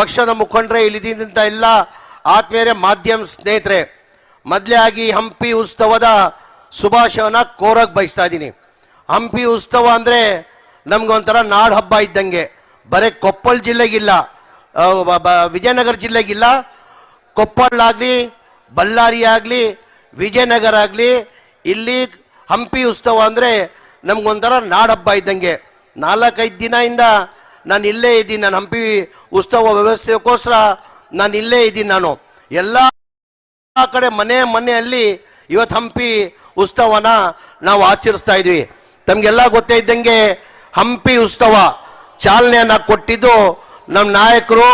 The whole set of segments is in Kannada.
ಪಕ್ಷದ ಮುಖಂಡರೇ ಇಲ್ಲಿದ್ದಂಥ ಎಲ್ಲ ಆತ್ಮೀಯರೇ, ಮಾಧ್ಯಮ ಸ್ನೇಹಿತರೆ, ಮೊದಲೇ ಆಗಿ ಹಂಪಿ ಉತ್ಸವದ ಶುಭಾಶಯನ ಕೋರಕ್ಕೆ ಬಯಸ್ತಾ ಇದ್ದೀನಿ. ಹಂಪಿ ಉತ್ಸವ ಅಂದರೆ ನಮ್ಗೆ ಒಂಥರ ನಾಡ್ ಹಬ್ಬ ಇದ್ದಂಗೆ. ಬರೀ ಕೊಪ್ಪಳ ಜಿಲ್ಲೆಗಿಲ್ಲ ವಿಜಯನಗರ ಜಿಲ್ಲೆಗಿಲ್ಲ ಕೊಪ್ಪಳ ಆಗಲಿ, ಬಳ್ಳಾರಿ ಆಗಲಿ, ವಿಜಯನಗರ ಆಗಲಿ, ಇಲ್ಲಿ ಹಂಪಿ ಉತ್ಸವ ಅಂದರೆ ನಮ್ಗೊಂಥರ ನಾಡಹಬ್ಬ ಇದ್ದಂಗೆ. ನಾಲ್ಕೈದು ದಿನದಿಂದ ನಾನು ಇಲ್ಲೇ ಇದ್ದೀನಿ, ನಾನು ಹಂಪಿ ಉತ್ಸವ ವ್ಯವಸ್ಥೆಗೋಸ್ಕರ ನಾನು ಇಲ್ಲೇ ಇದ್ದೀನಿ ನಾನು. ಎಲ್ಲ ಕಡೆ ಮನೆ ಮನೆಯಲ್ಲಿ ಇವತ್ತು ಹಂಪಿ ಉತ್ಸವನ ನಾವು ಆಚರಿಸ್ತಾ ಇದ್ವಿ. ತಮಗೆಲ್ಲ ಗೊತ್ತೇ ಇದ್ದಂಗೆ ಹಂಪಿ ಉತ್ಸವ ಚಾಲನೆಯನ್ನ ಕೊಟ್ಟಿದ್ದು ನಮ್ಮ ನಾಯಕರು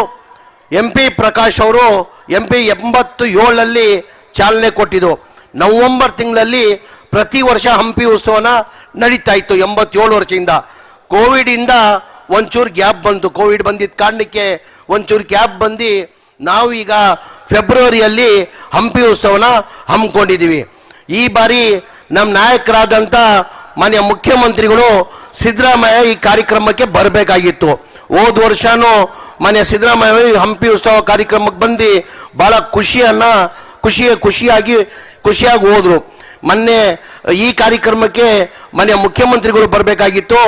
ಎಂ ಪಿ ಪ್ರಕಾಶ್ ಅವರು. ಎಂ ಪಿ ಎಂಬತ್ತು ಏಳಲ್ಲಿ ಚಾಲನೆ ಕೊಟ್ಟಿದ್ದು. ನವಂಬರ್ ತಿಂಗಳಲ್ಲಿ ಪ್ರತಿ ವರ್ಷ ಹಂಪಿ ಉತ್ಸವನ ನಡೀತಾ ಇತ್ತು ಎಂಬತ್ತೇಳು ವರ್ಷದಿಂದ. ಕೋವಿಡಿಂದ ಒಂಚೂರು ಗ್ಯಾಪ್ ಬಂತು. ಕೋವಿಡ್ ಬಂದಿದ್ದ ಕಾರಣಕ್ಕೆ ಒಂಚೂರು ಗ್ಯಾಪ್ ಬಂದು ನಾವು ಈಗ ಫೆಬ್ರವರಿಯಲ್ಲಿ ಹಂಪಿ ಉತ್ಸವನ ಹಮ್ಮಿಕೊಂಡಿದ್ದೀವಿ. ಈ ಬಾರಿ ನಮ್ಮ ನಾಯಕರಾದಂಥ ಮಾನ್ಯ ಮುಖ್ಯಮಂತ್ರಿಗಳು ಸಿದ್ದರಾಮಯ್ಯ ಈ ಕಾರ್ಯಕ್ರಮಕ್ಕೆ ಬರಬೇಕಾಗಿತ್ತು. ಹೋದ ವರ್ಷನೂ ಮಾನ್ಯ ಸಿದ್ದರಾಮಯ್ಯ ಈ ಹಂಪಿ ಉತ್ಸವ ಕಾರ್ಯಕ್ರಮಕ್ಕೆ ಬಂದು ಭಾಳ ಖುಷಿಯನ್ನ ಖುಷಿ ಖುಷಿಯಾಗಿ ಖುಷಿಯಾಗಿ ಹೋದರು. ಮೊನ್ನೆ ಈ ಕಾರ್ಯಕ್ರಮಕ್ಕೆ ಮನೆಯ ಮುಖ್ಯಮಂತ್ರಿಗಳು ಬರಬೇಕಾಗಿತ್ತು.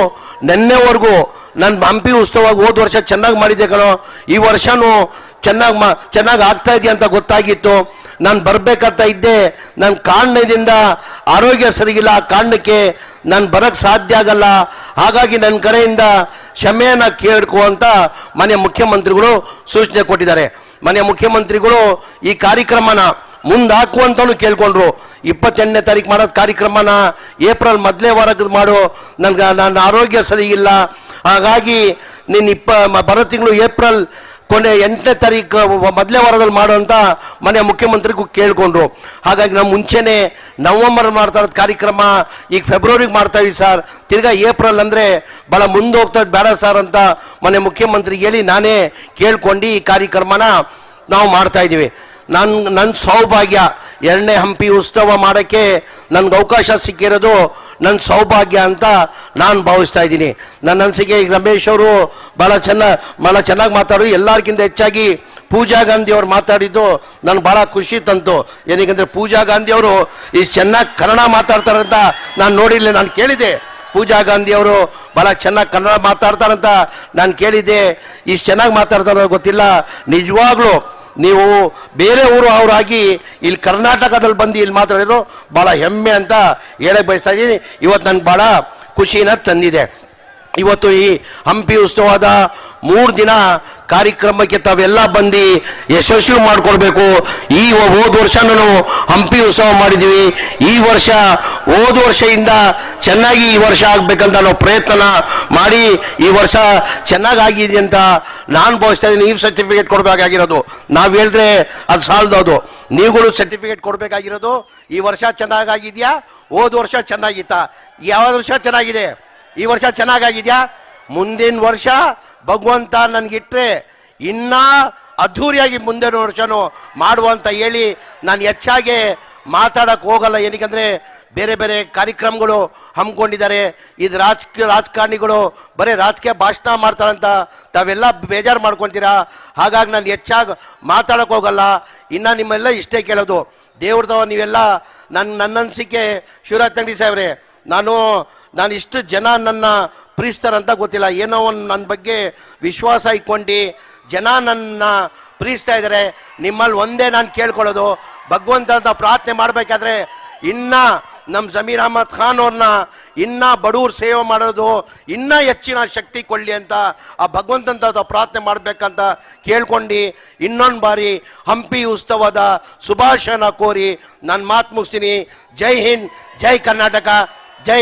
ನಿನ್ನೆವರೆಗೂ ನಾನು ಹಂಪಿ ಉತ್ಸವ ಹೋದ ವರ್ಷ ಚೆನ್ನಾಗಿ ಮಾಡಿದ್ದೆ ಕಣೋ. ಈ ವರ್ಷನೂ ಚೆನ್ನಾಗಿ ಮಾ ಚೆನ್ನಾಗಿ ಆಗ್ತಾ ಇದೆಯಾ ಅಂತ ಗೊತ್ತಾಗಿತ್ತು. ನಾನು ಬರಬೇಕಂತ ಇದ್ದೆ. ನನ್ನ ಕಾರಣದಿಂದ ಆರೋಗ್ಯ ಸರಿಗಿಲ್ಲ. ಆ ಕಾರಣಕ್ಕೆ ನಾನು ಬರಕ್ಕೆ ಸಾಧ್ಯ ಆಗಲ್ಲ. ಹಾಗಾಗಿ ನನ್ನ ಕಡೆಯಿಂದ ಕ್ಷಮೆಯನ್ನು ಕೇಳ್ಕೊ ಅಂತ ಮನೆ ಮುಖ್ಯಮಂತ್ರಿಗಳು ಸೂಚನೆ ಕೊಟ್ಟಿದ್ದಾರೆ. ಮನೆ ಮುಖ್ಯಮಂತ್ರಿಗಳು ಈ ಕಾರ್ಯಕ್ರಮನ ಮುಂದಾಕು ಅಂತಲೂ ಕೇಳ್ಕೊಂಡ್ರು. ಇಪ್ಪತ್ತೆಂಟನೇ ತಾರೀಕು ಮಾಡೋದು ಕಾರ್ಯಕ್ರಮನ ಏಪ್ರಿಲ್ ಮೊದಲೇ ವಾರಕ್ಕೆ ಮಾಡು. ನನ್ಗೆ ನನ್ನ ಆರೋಗ್ಯ ಸರಿಯಿಲ್ಲ ಹಾಗಾಗಿ ನೀನು ಇಪ್ಪ ಬರೋ ತಿಂಗಳು ಏಪ್ರಿಲ್ ಕೊನೆ ಎಂಟನೇ ತಾರೀಕು ಮೊದಲೇ ವಾರದಲ್ಲಿ ಮಾಡು ಅಂತ ಮನೆ ಮುಖ್ಯಮಂತ್ರಿಗೂ ಕೇಳಿಕೊಂಡ್ರು. ಹಾಗಾಗಿ ನಾವು ಮುಂಚೆನೆ ನವಂಬರ್ ಮಾಡ್ತಾ ಇರೋದು ಕಾರ್ಯಕ್ರಮ ಈಗ ಫೆಬ್ರವರಿಗೆ ಮಾಡ್ತಾ ಸರ್. ತಿರ್ಗಾ ಏಪ್ರಿಲ್ ಅಂದರೆ ಭಾಳ ಮುಂದೆ ಹೋಗ್ತಾ ಇದ್ದು ಬೇಡ ಸರ್ ಅಂತ ಮನೆ ಮುಖ್ಯಮಂತ್ರಿಗೆ ಹೇಳಿ ನಾನೇ ಕೇಳ್ಕೊಂಡು ಈ ಕಾರ್ಯಕ್ರಮನ ನಾವು ಮಾಡ್ತಾ ಇದ್ದೀವಿ ನನ್ನ ನನ್ನ ಸೌಭಾಗ್ಯ ಎರಡನೇ ಹಂಪಿ ಉತ್ಸವ ಮಾಡೋಕ್ಕೆ ನನ್ಗೆ ಅವಕಾಶ ಸಿಕ್ಕಿರೋದು ನನ್ನ ಸೌಭಾಗ್ಯ ಅಂತ ನಾನು ಭಾವಿಸ್ತಾ ಇದ್ದೀನಿ. ನನ್ನ ಅನಿಸಿಕೆ ಈಗ ರಮೇಶ್ ಅವರು ಭಾಳ ಚೆನ್ನ ಭಾಳ ಚೆನ್ನಾಗಿ ಮಾತಾಡೋದು ಎಲ್ಲರಿಗಿಂತ ಹೆಚ್ಚಾಗಿ ಪೂಜಾ ಗಾಂಧಿ ಅವರು ಮಾತಾಡಿದ್ದು ನನಗೆ ಭಾಳ ಖುಷಿ ತಂತು. ಏನಕ್ಕೆಂದರೆ ಪೂಜಾ ಗಾಂಧಿ ಅವರು ಈ ಚೆನ್ನಾಗಿ ಕನ್ನಡ ಮಾತಾಡ್ತಾರಂತ ನಾನು ನೋಡಿಲ್ಲ ನಾನು ಕೇಳಿದೆ ಪೂಜಾ ಗಾಂಧಿ ಅವರು ಭಾಳ ಚೆನ್ನಾಗಿ ಕನ್ನಡ ಮಾತಾಡ್ತಾರಂತ ನಾನು ಕೇಳಿದ್ದೆ. ಇಷ್ಟು ಚೆನ್ನಾಗಿ ಮಾತಾಡ್ತಾರೋ ಗೊತ್ತಿಲ್ಲ. ನಿಜವಾಗ್ಲೂ ನೀವು ಬೇರೆ ಊರು ಅವರಾಗಿ ಇಲ್ಲಿ ಕರ್ನಾಟಕದಲ್ಲಿ ಬಂದು ಇಲ್ಲಿ ಮಾತಾಡಿದ್ರು ಭಾಳ ಹೆಮ್ಮೆ ಅಂತ ಹೇಳಕ್ ಬಯಸ್ತಾ ಇದ್ದೀನಿ. ಇವತ್ತು ನನಗೆ ಭಾಳ ಖುಷಿನ ತಂದಿದೆ. ಇವತ್ತು ಈ ಹಂಪಿ ಉತ್ಸವದ ಮೂರು ದಿನ ಕಾರ್ಯಕ್ರಮಕ್ಕೆ ತಾವೆಲ್ಲ ಬಂದು ಯಶಸ್ವಿ ಮಾಡ್ಕೊಳ್ಬೇಕು ಈ ಹೋದ ವರ್ಷನೂ ಹಂಪಿ ಉತ್ಸವ ಮಾಡಿದ್ವಿ ಈ ವರ್ಷ ಹೋದ ವರ್ಷದಿಂದ ಚೆನ್ನಾಗಿ ಈ ವರ್ಷ ಆಗ್ಬೇಕಂತ ನಾವು ಪ್ರಯತ್ನ ಮಾಡಿ ಈ ವರ್ಷ ಚೆನ್ನಾಗಿ ಆಗಿದೆ ಅಂತ ನಾನು ಭಾವಿಸ್ತಾ ಇದ್ದೀನಿ. ನೀವು ಸರ್ಟಿಫಿಕೇಟ್ ಕೊಡಬೇಕಾಗಿರೋದು. ನಾವು ಹೇಳಿದ್ರೆ ಅದು ಸಾಲದು ಅದು. ನೀವುಗಳು ಸರ್ಟಿಫಿಕೇಟ್ ಕೊಡಬೇಕಾಗಿರೋದು. ಈ ವರ್ಷ ಚೆನ್ನಾಗಾಗಿದೆಯಾ? ಹೋದ ವರ್ಷ ಚೆನ್ನಾಗಿತ್ತಾ? ಯಾವ ವರ್ಷ ಚೆನ್ನಾಗಿದೆ? ಈ ವರ್ಷ ಚೆನ್ನಾಗಾಗಿದ್ಯಾ? ಮುಂದಿನ ವರ್ಷ ಭಗವಂತ ನನಗಿಟ್ರೆ ಇನ್ನ ಅದ್ಧೂರಿಯಾಗಿ ಮುಂದಿನ ವರ್ಷನೂ ಮಾಡುವಂತ ಹೇಳಿ ನಾನು ಹೆಚ್ಚಾಗಿ ಮಾತಾಡಕ್ಕೆ ಹೋಗಲ್ಲ. ಏನಕ್ಕೆ ಬೇರೆ ಬೇರೆ ಕಾರ್ಯಕ್ರಮಗಳು ಹಮ್ಮಿಕೊಂಡಿದ್ದಾರೆ. ಇದು ರಾಜಕೀಯ ರಾಜಕಾರಣಿಗಳು ಬರೀ ರಾಜಕೀಯ ಭಾಷಣ ಮಾಡ್ತಾರಂತ ತಾವೆಲ್ಲ ಬೇಜಾರು ಮಾಡ್ಕೊತೀರಾ? ಹಾಗಾಗಿ ನಾನು ಹೆಚ್ಚಾಗಿ ಮಾತಾಡೋಕೆ ಹೋಗಲ್ಲ. ಇನ್ನು ನಿಮ್ಮೆಲ್ಲ ಇಷ್ಟೇ ಕೇಳೋದು. ದೇವ್ರದವ ನೀವೆಲ್ಲ ನನ್ನ ನನ್ನ ಅನಿಸಿಕೆ ಶಿವರಾಜ್ ತಂಗಡಿ ಸಾಹೇಬ್ರೆ, ನಾನು ನಾನು ಇಷ್ಟು ಜನ ನನ್ನ ಪ್ರೀಸ್ತಾರಂತ ಗೊತ್ತಿಲ್ಲ. ಏನೋ ಒಂದು ನನ್ನ ಬಗ್ಗೆ ವಿಶ್ವಾಸ ಇಟ್ಕೊಂಡು ಜನ ನನ್ನ ಪ್ರೀಸ್ತಾ ಇದ್ದಾರೆ. ನಿಮ್ಮಲ್ಲಿ ಒಂದೇ ನಾನು ಕೇಳ್ಕೊಳ್ಳೋದು. ಭಗವಂತ ಅಂತ ಪ್ರಾರ್ಥನೆ ಮಾಡಬೇಕಾದ್ರೆ ಇನ್ನ ನಮ್ಮ ಜಮೀರ್ ಅಹಮದ್ ಖಾನ್ ಅವ್ರನ್ನ ಇನ್ನ ಬಡವ್ರ ಸೇವೆ ಮಾಡೋದು ಇನ್ನ ಹೆಚ್ಚಿನ ಶಕ್ತಿ ಕೊಡಲಿ ಅಂತ ಆ ಭಗವಂತಂತ ಪ್ರಾರ್ಥನೆ ಮಾಡಬೇಕಂತ ಕೇಳ್ಕೊಂಡು ಇನ್ನೊಂದು ಬಾರಿ ಹಂಪಿ ಉತ್ಸವದ ಶುಭಾಶಯನ ಕೋರಿ ನಾನು ಮಾತು ಮುಗಿಸ್ತೀನಿ. ಜೈ ಹಿಂದ್, ಜೈ ಕರ್ನಾಟಕ. ಜೈ